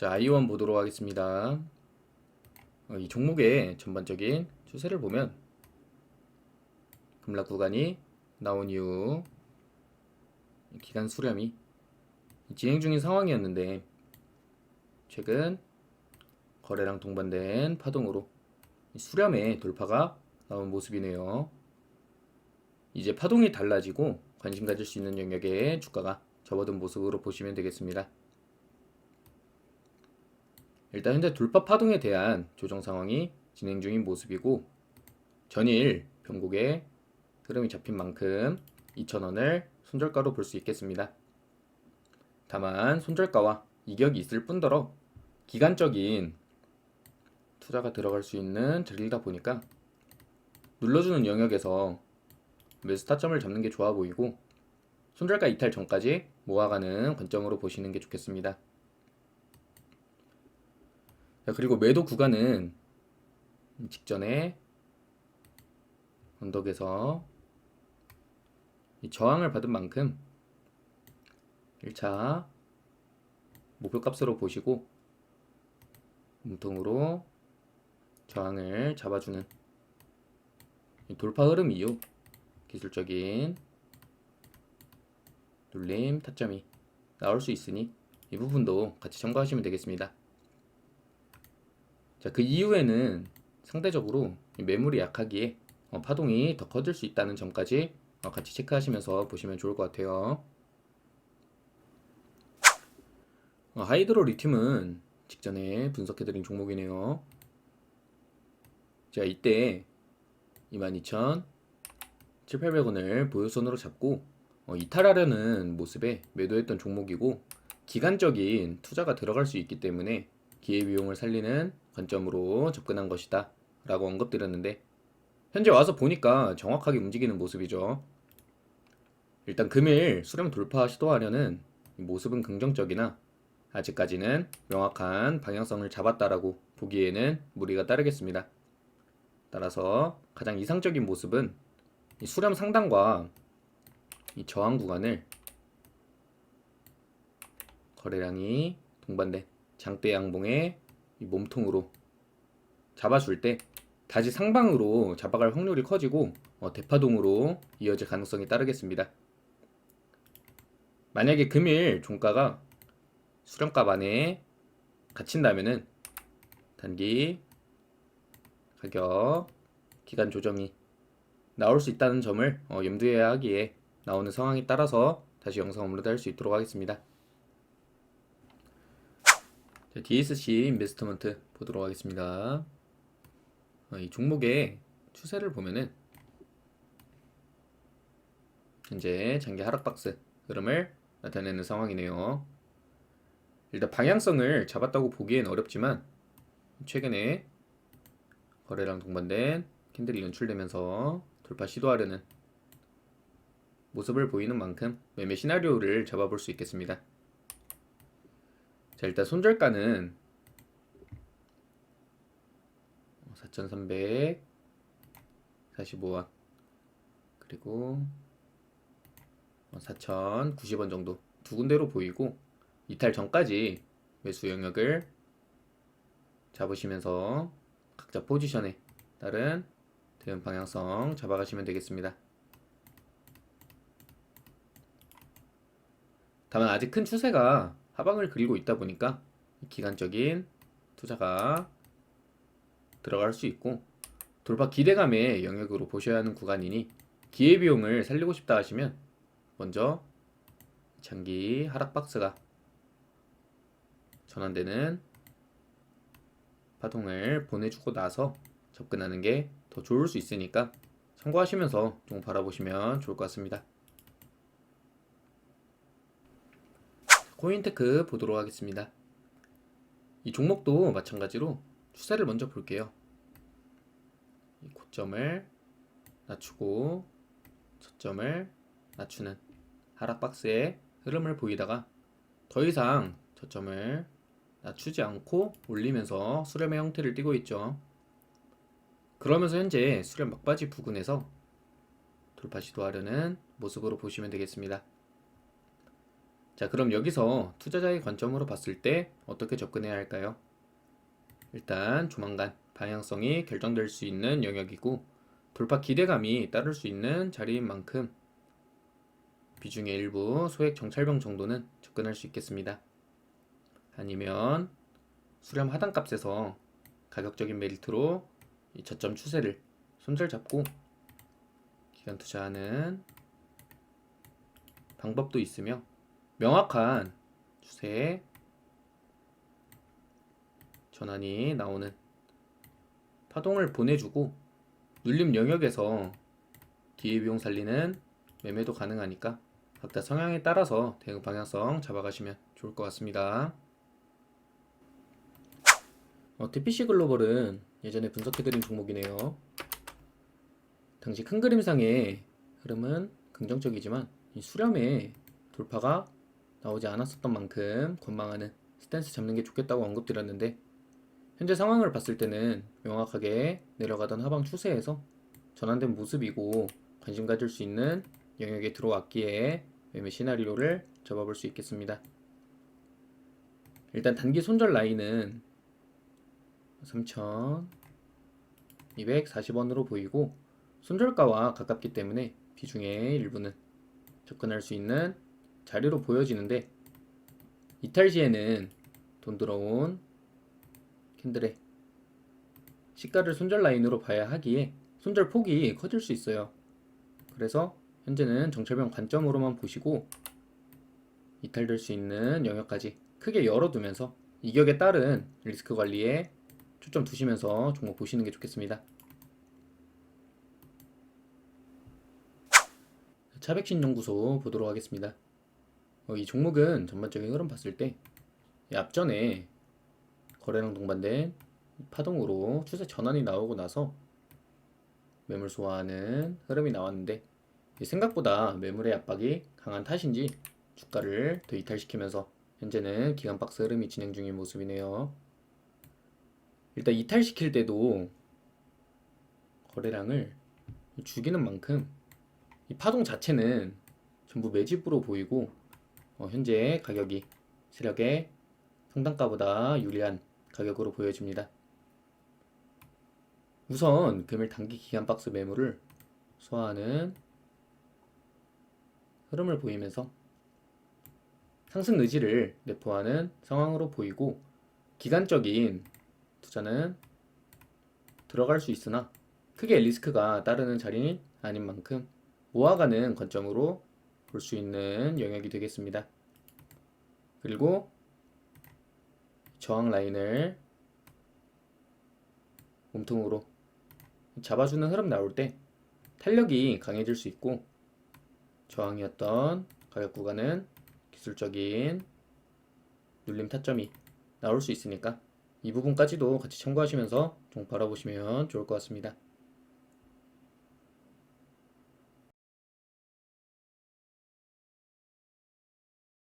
자, 아이원 보도록 하겠습니다. 어, 이 종목의 전반적인 추세를 보면 급락 구간이 나온 이후 이 기간 수렴이 진행 중인 상황이었는데 최근 거래량 동반된 파동으로 이 수렴의 돌파가 나온 모습이네요. 이제 파동이 달라지고 관심 가질 수 있는 영역에 주가가 접어든 모습으로 보시면 되겠습니다. 일단 현재 돌파 파동에 대한 조정 상황이 진행 중인 모습이고 전일 변곡에 흐름이 잡힌 만큼 2,000원을 손절가로 볼 수 있겠습니다. 다만 손절가와 이격이 있을 뿐더러 기간적인 투자가 들어갈 수 있는 자리이다 보니까 눌러주는 영역에서 매수 타점을 잡는 게 좋아 보이고 손절가 이탈 전까지 모아가는 관점으로 보시는 게 좋겠습니다. 자, 그리고 매도 구간은 직전에 언덕에서 이 저항을 받은 만큼 1차 목표값으로 보시고 몸통으로 저항을 잡아주는 이 돌파 흐름 이후 기술적인 눌림 타점이 나올 수 있으니 이 부분도 같이 참고하시면 되겠습니다. 자, 그 이후에는 상대적으로 이 매물이 약하기에 어, 파동이 더 커질 수 있다는 점까지 어, 같이 체크하시면서 보시면 좋을 것 같아요. 어, 하이드로 리튬은 직전에 분석해드린 종목이네요. 자, 이때 22,700원을 보유선으로 잡고 어, 이탈하려는 모습에 매도했던 종목이고 기간적인 투자가 들어갈 수 있기 때문에 기회비용을 살리는 관점으로 접근한 것이다 라고 언급드렸는데 현재 와서 보니까 정확하게 움직이는 모습이죠. 일단 금일 수렴 돌파 시도하려는 이 모습은 긍정적이나 아직까지는 명확한 방향성을 잡았다라고 보기에는 무리가 따르겠습니다. 따라서 가장 이상적인 모습은 이 수렴 상단과 이 저항 구간을 거래량이 동반된 장대 양봉의 이 몸통으로 잡아줄 때 다시 상방으로 잡아갈 확률이 커지고 어, 대파동으로 이어질 가능성이 따르겠습니다. 만약에 금일 종가가 수렴값 안에 갇힌다면은 단기 가격 기간 조정이 나올 수 있다는 점을 어, 염두에 하기에 나오는 상황에 따라서 다시 영상 업로드 할 수 있도록 하겠습니다. 자, DSC 인베스트먼트 보도록 하겠습니다. 어, 이 종목의 추세를 보면은 현재 장기 하락 박스 흐름을 나타내는 상황이네요. 일단 방향성을 잡았다고 보기엔 어렵지만 최근에 거래량 동반된 캔들이 연출되면서 돌파 시도하려는 모습을 보이는 만큼 매매 시나리오를 잡아볼 수 있겠습니다. 자, 일단 손절가는 4,345원 그리고 4,090원 정도 두 군데로 보이고 이탈 전까지 매수 영역을 잡으시면서 각자 포지션에 따른 대응 방향성 잡아가시면 되겠습니다. 다만 아직 큰 추세가 하방을 그리고 있다 보니까 기간적인 투자가 들어갈 수 있고 돌파 기대감의 영역으로 보셔야 하는 구간이니 기회비용을 살리고 싶다 하시면 먼저 장기 하락 박스가 전환되는 파동을 보내주고 나서 접근하는 게 더 좋을 수 있으니까 참고하시면서 좀 바라보시면 좋을 것 같습니다. 코인테크 보도록 하겠습니다. 이 종목도 마찬가지로 추세를 먼저 볼게요. 이 고점을 낮추고 저점을 낮추는 하락 박스의 흐름을 보이다가 더 이상 저점을 낮추지 않고 올리면서 수렴의 형태를 띠고 있죠. 그러면서 현재 수렴 막바지 부근에서 돌파 시도하려는 모습으로 보시면 되겠습니다. 자, 그럼 여기서 투자자의 관점으로 봤을 때 어떻게 접근해야 할까요? 일단 조만간 방향성이 결정될 수 있는 영역이고 돌파 기대감이 따를 수 있는 자리인 만큼 비중의 일부 소액 정찰병 정도는 접근할 수 있겠습니다. 아니면 수렴 하단 값에서 가격적인 메리트로 이 저점 추세를 손절 잡고 기간 투자하는 방법도 있으며 명확한 추세에 전환이 나오는 파동을 보내주고 눌림 영역에서 기회비용 살리는 매매도 가능하니까 각자 성향에 따라서 대응 방향성 잡아가시면 좋을 것 같습니다. 어, TPC 글로벌은 예전에 분석해드린 종목이네요. 당시 큰 그림상의 흐름은 긍정적이지만 이 수렴의 돌파가 나오지 않았었던 만큼 건망하는 스탠스 잡는 게 좋겠다고 언급드렸는데 현재 상황을 봤을 때는 명확하게 내려가던 하방 추세에서 전환된 모습이고 관심 가질 수 있는 영역에 들어왔기에 매매 시나리오를 잡아볼 수 있겠습니다. 일단 단기 손절 라인은 3,240원으로 보이고 손절가와 가깝기 때문에 비중의 일부는 접근할 수 있는 자리로 보여지는데 이탈 시에는 돈 들어온 캔들의 시가를 손절 라인으로 봐야 하기에 손절 폭이 커질 수 있어요. 그래서 현재는 정찰병 관점으로만 보시고 이탈될 수 있는 영역까지 크게 열어두면서 이격에 따른 리스크 관리에 초점 두시면서 종목 보시는 게 좋겠습니다. 차백신 연구소 보도록 하겠습니다. 어, 이 종목은 전반적인 흐름 봤을 때이 앞전에 거래량 동반된 파동으로 추세 전환이 나오고 나서 매물 소화하는 흐름이 나왔는데 이 생각보다 매물의 압박이 강한 탓인지 주가를 더 이탈시키면서 현재는 기간 박스 흐름이 진행 중인 모습이네요. 일단 이탈시킬 때도 거래량을 죽이는 만큼 이 파동 자체는 전부 매집으로 보이고 어, 현재 가격이 세력의 상단가보다 유리한 가격으로 보여집니다. 우선 금일 단기 기간 박스 매물을 소화하는 흐름을 보이면서 상승 의지를 내포하는 상황으로 보이고 기간적인 투자는 들어갈 수 있으나 크게 리스크가 따르는 자리는 아닌 만큼 모아가는 관점으로 볼 수 있는 영역이 되겠습니다. 그리고 저항 라인을 몸통으로 잡아주는 흐름 나올 때 탄력이 강해질 수 있고 저항이었던 가격 구간은 기술적인 눌림 타점이 나올 수 있으니까 이 부분까지도 같이 참고하시면서 좀 바라보시면 좋을 것 같습니다.